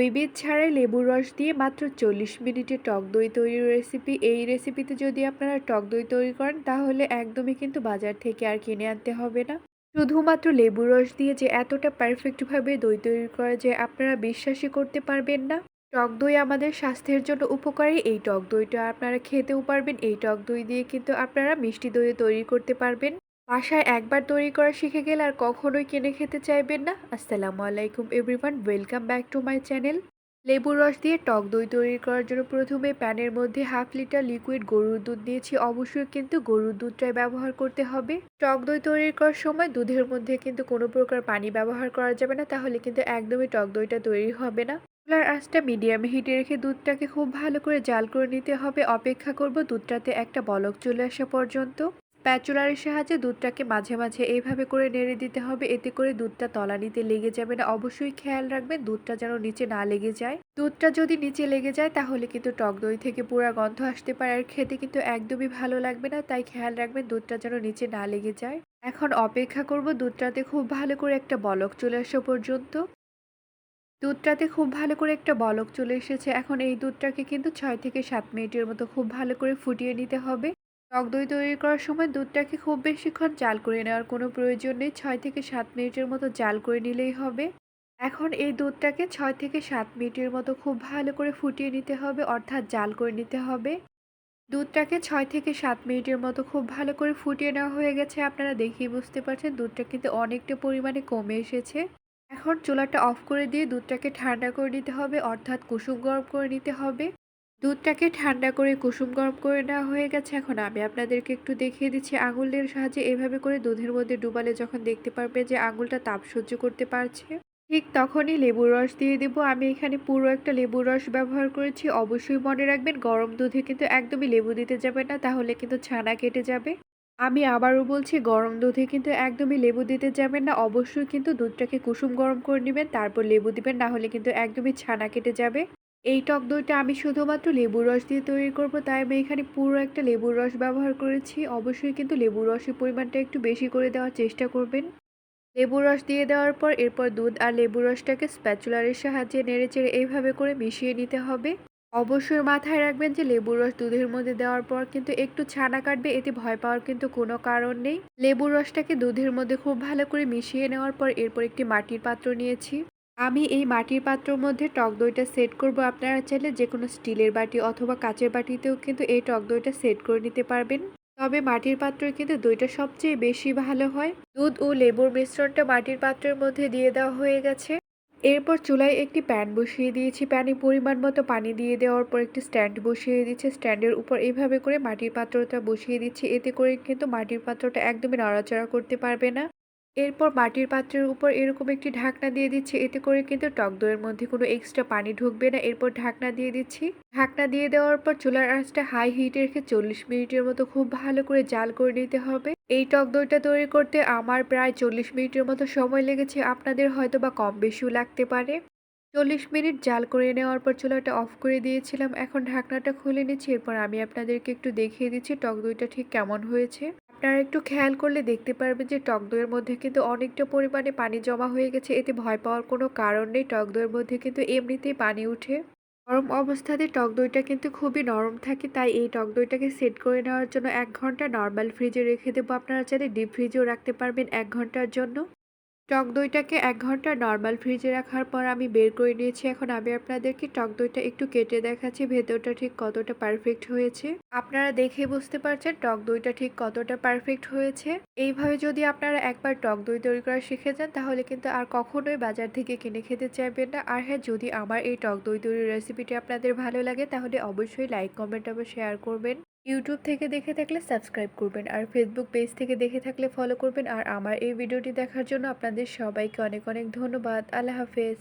দই বীজ ছাড়াই লেবুর রস দিয়ে মাত্র চল্লিশ মিনিটে টক দই তৈরির রেসিপি এই রেসিপিতে যদি আপনারা টক দই তৈরি করেন, তাহলে একদমই কিন্তু বাজার থেকে আর কিনে আনতে হবে না। শুধুমাত্র লেবুর রস দিয়ে যে এতটা পারফেক্টভাবে দই তৈরি করা যায়, আপনারা বিশ্বাসই করতে পারবেন না। টক দই আমাদের স্বাস্থ্যের জন্য উপকারী। এই টক দইটা আপনারা খেতেও পারবেন। এই টক দই দিয়ে কিন্তু আপনারা মিষ্টি দই তৈরি করতে পারবেন। বাসায় একবার তৈরি করা শিখে গেলে আর কখনোই কিনে খেতে চাইবেন না। আসসালামু আলাইকুম everyone welcome back to my channel লেবুর রস দিয়ে টক দই তৈরি করার জন্য প্রথমে প্যানের মধ্যে হাফ লিটার লিকুইড গরুর দুধ নিয়েছি। অবশ্যই কিন্তু গরুর দুধটাই ব্যবহার করতে হবে। টক দই তৈরি করার সময় দুধের মধ্যে কিন্তু কোনো প্রকার পানি ব্যবহার করা যাবে না, তাহলে কিন্তু একদমই টক দইটা তৈরি হবে না। চুলার আঁচটা মিডিয়ামে হিটে রেখে দুধটাকে খুব ভালো করে জাল করে নিতে হবে। অপেক্ষা করব দুধটাতে একটা বলক চলে আসা পর্যন্ত। প্যাচুলারের সাহায্যে দুধটাকে মাঝে মাঝে এইভাবে করে নেড়ে দিতে হবে। এতে করে দুধটা তলানিতে লেগে যাবে না। অবশ্যই খেয়াল রাখবেন, দুধটা যেন নিচে না লেগে যায়। দুধটা যদি নিচে লেগে যায়, তাহলে কিন্তু টক দই থেকে পুরা গন্ধ আসতে পারে আর খেতে কিন্তু একদমই ভালো লাগবে না। তাই খেয়াল রাখবেন, দুধটা যেন নিচে না লেগে যায়। এখন অপেক্ষা করব দুধটাতে খুব ভালো করে একটা বলক চলে আসা পর্যন্ত। দুধটাতে খুব ভালো করে একটা বলক চলে এসেছে। এখন এই দুধটাকে কিন্তু ছয় থেকে সাত মিনিটের মতো খুব ভালো করে ফুটিয়ে নিতে হবে। টক দই তৈরি করার সময় দুধটাকে খুব বেশিক্ষণ জাল করে নেওয়ার কোনো প্রয়োজন নেই। ছয় থেকে সাত মিনিটের মতো জাল করে নিলেই হবে। এখন এই দুধটাকে ছয় থেকে সাত মিনিটের মতো খুব ভালো করে ফুটিয়ে নিতে হবে, অর্থাৎ জাল করে নিতে হবে। দুধটাকে ছয় থেকে সাত মিনিটের মতো খুব ভালো করে ফুটিয়ে নেওয়া হয়ে গেছে। আপনারা দেখেই বুঝতে পারছেন, দুধটা কিন্তু অনেকটা পরিমাণে কমে এসেছে। এখন চুলাটা অফ করে দিয়ে দুধটাকে ঠান্ডা করে নিতে হবে, অর্থাৎ কুসুম গরম করে নিতে হবে। দুধটাকে ঠান্ডা করে, কুসুম গরম করে নেওয়া হয়ে গেছে। এখন আমি আপনাদেরকে একটু দেখিয়ে দিচ্ছি আঙুলের সাহায্যে এভাবে করে দুধের মধ্যে ডুবালে যখন দেখতে পারবে যে আঙুলটা তাপ সহ্য করতে পারছে। ঠিক তখনই লেবুর রস দিয়ে দেব। আমি এখানে পুরো একটা লেবুর রস ব্যবহার করেছি। অবশ্যই মনে রাখবেন, গরম দুধে কিন্তু একদমই লেবু দিতে যাবে না, তাহলে কিন্তু ছানা কেটে যাবে। আমি আবারও বলছি, গরম দুধে কিন্তু একদমই লেবু দিতে যাবেন না। অবশ্যই কিন্তু দুধটাকে কুসুম গরম করে নেবেন, তারপর লেবু দিবেন, না হলে কিন্তু একদমই ছানা কেটে যাবে। এই টক দইটা আমি শুধুমাত্র লেবুর রস দিয়ে তৈরি করব, তাই আমি এখানে পুরো একটা লেবুর রস ব্যবহার করেছি। অবশ্যই কিন্তু লেবুর রসের পরিমাণটা একটু বেশি করে দেওয়ার চেষ্টা করবেন। লেবুর রস দিয়ে দেওয়ার পর এরপর দুধ আর লেবুর রসটাকে স্প্যাচুলারের সাহায্যে নেড়েচেড়ে এইভাবে করে মিশিয়ে নিতে হবে। অবশ্যই মাথায় রাখবেন যে লেবুর রস দুধের মধ্যে দেওয়ার পর কিন্তু একটু ছানা কাটবে, এতে ভয় পাওয়ার কিন্তু কোনো কারণ নেই। লেবুর রসটাকে দুধের মধ্যে খুব ভালো করে মিশিয়ে নেওয়ার পর এরপর একটি মাটির পাত্র নিয়েছি। আমি এই মাটির পাত্রের মধ্যে টক দইটা সেট করব। আপনারা চাইলে যে কোনো স্টিলের বাটি অথবা কাচের বাটিতেও কিন্তু এই টক দইটা সেট করে নিতে পারবেন। তবে মাটির পাত্রে কিন্তু দইটা সবচেয়ে বেশি ভালো হয়। দুধ ও লেবুর মিশ্রণটা মাটির পাত্রের মধ্যে দিয়ে দেওয়া হয়ে গেছে। এরপর চুলায় একটি প্যান বসিয়ে দিয়েছি। প্যানে পরিমাণ মতো পানি দিয়ে দেওয়ার পর একটি স্ট্যান্ড বসিয়ে দিচ্ছে। স্ট্যান্ডের উপর এইভাবে করে মাটির পাত্রটা বসিয়ে দিচ্ছি। এতে করে কিন্তু মাটির পাত্রটা একদমই নড়াচড়া করতে পারবে না। এরপর মাটির পাত্রের উপর এরকম একটি ঢাকনা দিয়ে দিচ্ছি। এতে করে কিন্তু টক দইয়ের মধ্যে কোনো এক্সট্রা পানি ঢুকবে না। এরপর ঢাকনা দিয়ে দিচ্ছি। ঢাকনা দিয়ে দেওয়ার পর চুলার আঁচটা হাই হিটে রেখে চল্লিশ মিনিটের মতো খুব ভালো করে জাল করে নিতে হবে। এই টক দইটা তৈরি করতে আমার প্রায় চল্লিশ মিনিটের মতো সময় লেগেছে। আপনাদের হয়তো বা কম বেশিও লাগতে পারে। চল্লিশ মিনিট জাল করে নেওয়ার পর চুলাটা অফ করে দিয়েছিলাম। এখন ঢাকনাটা খুলে নিচ্ছি। এরপর আমি আপনাদেরকে একটু দেখিয়ে দিচ্ছি টক দইটা ঠিক কেমন হয়েছে। আপনারা একটু খেয়াল করলে দেখতে পারবেন যে টক দইয়ের মধ্যে কিন্তু অনেকটা পরিমাণে পানি জমা হয়ে গেছে। এতে ভয় পাওয়ার কোনো কারণ নেই। টক দইয়ের মধ্যে কিন্তু এমনিতেই পানি উঠে। গরম অবস্থাতে টক দইটা কিন্তু খুবই নরম থাকে। তাই এই টক দইটাকে সেট করে নেওয়ার জন্য এক ঘণ্টা নর্মাল ফ্রিজে রেখে দেবো। আপনারা চাইলে ডিপ ফ্রিজেও রাখতে পারবেন এক ঘণ্টার জন্য। টক দইটাকে এক ঘণ্টা নর্মাল ফ্রিজে রাখার পর আমি বের করে নিয়েছি। এখন আমি আপনাদেরকে টক দইটা একটু কেটে দেখাচ্ছি, ভেতরটা ঠিক কতটা পারফেক্ট হয়েছে। আপনারা দেখে বুঝতে পারছেন টক দইটা ঠিক কতটা পারফেক্ট হয়েছে। এইভাবে যদি আপনারা একবার টক দই তৈরি করা শিখে যান, তাহলে কিন্তু আর কখনোই বাজার থেকে কিনে খেতে চাইবেন না। আর হ্যাঁ যদি আমার এই টক দই তৈরির রেসিপিটি আপনাদের ভালো লাগে, তাহলে অবশ্যই লাইক কমেন্ট আবার শেয়ার করবেন। ইউটিউব থেকে দেখে থাকলে সাবস্ক্রাইব করবেন, আর ফেসবুক পেজ থেকে দেখে থাকলে ফলো করবেন, আর আমার এই ভিডিওটি দেখার জন্য আপনাদের সবাইকে অনেক অনেক ধন্যবাদ। আল্লাহ হাফেজ।